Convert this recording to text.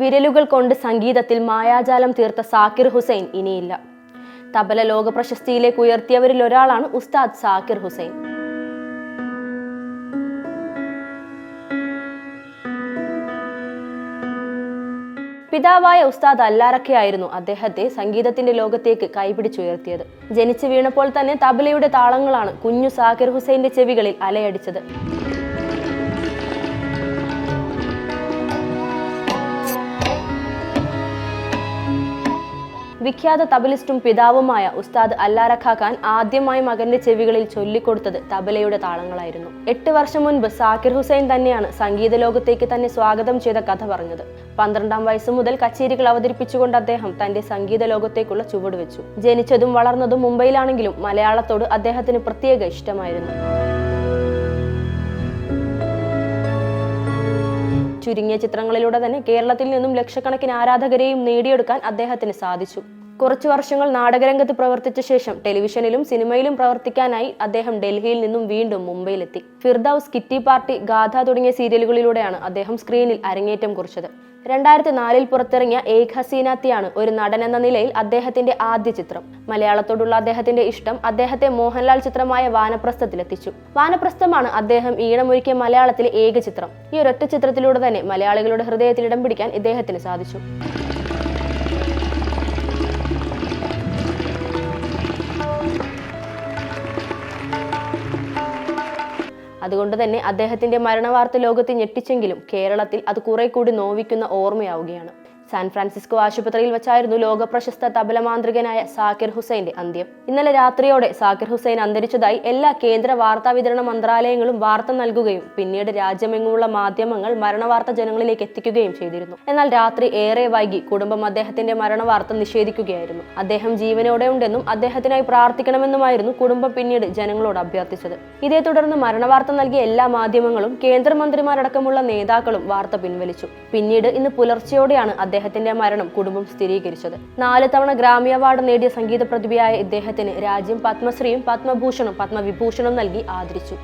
വിരലുകൾ കൊണ്ട് സംഗീതത്തിൽ മായാജാലം തീർത്ത സാക്കിർ ഹുസൈൻ ഇനിയില്ല. തബല ലോക പ്രശസ്തിയിലേക്ക് ഉയർത്തിയവരിൽ ഒരാളാണ് ഉസ്താദ് സാക്കിർ ഹുസൈൻ. പിതാവായ ഉസ്താദ് അല്ലാറക്കയായിരുന്നു അദ്ദേഹത്തെ സംഗീതത്തിന്റെ ലോകത്തേക്ക് കൈപിടിച്ചുയർത്തിയത്. ജനിച്ചു വീണപ്പോൾ തന്നെ തബലയുടെ താളങ്ങളാണ് കുഞ്ഞു സാക്കിർ ഹുസൈന്റെ ചെവികളിൽ അലയടിച്ചത്. വിഖ്യാത തബലിസ്റ്റും പിതാവുമായ ഉസ്താദ് അല്ലാറഖ ഖാൻ ആദ്യമായി മകന്റെ ചെവികളിൽ ചൊല്ലിക്കൊടുത്തത് തബലയുടെ താളങ്ങളായിരുന്നു. എട്ട് വർഷം മുൻപ് സാക്കിർ ഹുസൈൻ തന്നെയാണ് സംഗീത ലോകത്തേക്ക് തന്നെ സ്വാഗതം ചെയ്ത കഥ പറഞ്ഞത്. പന്ത്രണ്ടാം വയസ്സ് മുതൽ കച്ചേരികൾ അവതരിപ്പിച്ചുകൊണ്ട് അദ്ദേഹം തന്റെ സംഗീത ലോകത്തേക്കുള്ള ചുവട് വെച്ചു. ജനിച്ചതും വളർന്നതും മുംബൈയിലാണെങ്കിലും മലയാളത്തോട് അദ്ദേഹത്തിന് പ്രത്യേക ഇഷ്ടമായിരുന്നു. ചുരുങ്ങിയ ചിത്രങ്ങളിലൂടെ തന്നെ കേരളത്തിൽ നിന്നും ലക്ഷക്കണക്കിന് ആരാധകരെയും നേടിയെടുക്കാൻ അദ്ദേഹത്തിന് സാധിച്ചു. കുറച്ചു വർഷങ്ങൾ നാടകരംഗത്ത് പ്രവർത്തിച്ച ശേഷം ടെലിവിഷനിലും സിനിമയിലും പ്രവർത്തിക്കാനായി അദ്ദേഹം ഡൽഹിയിൽ നിന്നും വീണ്ടും മുംബൈയിലെത്തി. ഫിർദൌസ് കിറ്റി പാർട്ടി ഗാഥ തുടങ്ങിയ സീരിയലുകളിലൂടെയാണ് അദ്ദേഹം സ്ക്രീനിൽ അരങ്ങേറ്റം കുറിച്ചത്. രണ്ടായിരത്തി നാലിൽ പുറത്തിറങ്ങിയ ഏക് ഹസീനാത്തിയാണ് ഒരു നടൻ എന്ന നിലയിൽ അദ്ദേഹത്തിന്റെ ആദ്യ ചിത്രം. മലയാളത്തോടുള്ള അദ്ദേഹത്തിന്റെ ഇഷ്ടം അദ്ദേഹത്തെ മോഹൻലാൽ ചിത്രമായ വാനപ്രസ്ഥത്തിലെത്തിച്ചു. വാനപ്രസ്ഥമാണ് അദ്ദേഹം ഈണമൊരുക്കിയ മലയാളത്തിലെ ഏക ചിത്രം. ഈ ഒരൊറ്റ ചിത്രത്തിലൂടെ തന്നെ മലയാളികളുടെ ഹൃദയത്തിൽ ഇടം പിടിക്കാൻ ഇദ്ദേഹത്തിന് സാധിച്ചു. അതുകൊണ്ട് തന്നെ അദ്ദേഹത്തിന്റെ മരണവാർത്ത ലോകത്തെ ഞെട്ടിച്ചെങ്കിലും കേരളത്തിൽ അത് കുറെ കൂടി നോവിക്കുന്ന ഓർമ്മയാവുകയാണ്. സാൻ ഫ്രാൻസിസ്കോ ആശുപത്രിയിൽ വെച്ചായിരുന്നു ലോക പ്രശസ്ത തബല മാന്ത്രികനായ സാക്കിർ ഹുസൈന്റെ അന്ത്യം. ഇന്നലെ രാത്രിയോടെ സാക്കിർ ഹുസൈൻ അന്തരിച്ചതായി എല്ലാ കേന്ദ്ര വാർത്താ വിതരണ മന്ത്രാലയങ്ങളും വാർത്ത നൽകുകയും പിന്നീട് രാജ്യമെങ്ങുമുള്ള മാധ്യമങ്ങൾ മരണവാർത്ത ജനങ്ങളിലേക്ക് എത്തിക്കുകയും ചെയ്തിരുന്നു. എന്നാൽ രാത്രി ഏറെ വൈകി കുടുംബം അദ്ദേഹത്തിന്റെ മരണവാർത്ത നിഷേധിക്കുകയായിരുന്നു. അദ്ദേഹം ജീവനോടെ ഉണ്ടെന്നും അദ്ദേഹത്തിനായി പ്രാർത്ഥിക്കണമെന്നുമായിരുന്നു കുടുംബം പിന്നീട് ജനങ്ങളോട് അഭ്യർത്ഥിച്ചത്. ഇതേ തുടർന്ന് മരണവാർത്ത നൽകിയ എല്ലാ മാധ്യമങ്ങളും കേന്ദ്രമന്ത്രിമാരടക്കമുള്ള നേതാക്കളും വാർത്ത പിൻവലിച്ചു. പിന്നീട് ഇന്ന് പുലർച്ചെയോടെയാണ് അദ്ദേഹത്തിന്റെ മരണം കുടുംബം സ്ഥിരീകരിച്ചത്. നാല് തവണ ഗ്രാമി അവാർഡ് നേടിയ സംഗീത പ്രതിഭയായ ഇദ്ദേഹത്തിന് രാജ്യം പത്മശ്രീയും പത്മഭൂഷണും പത്മവിഭൂഷണും നൽകി ആദരിച്ചു.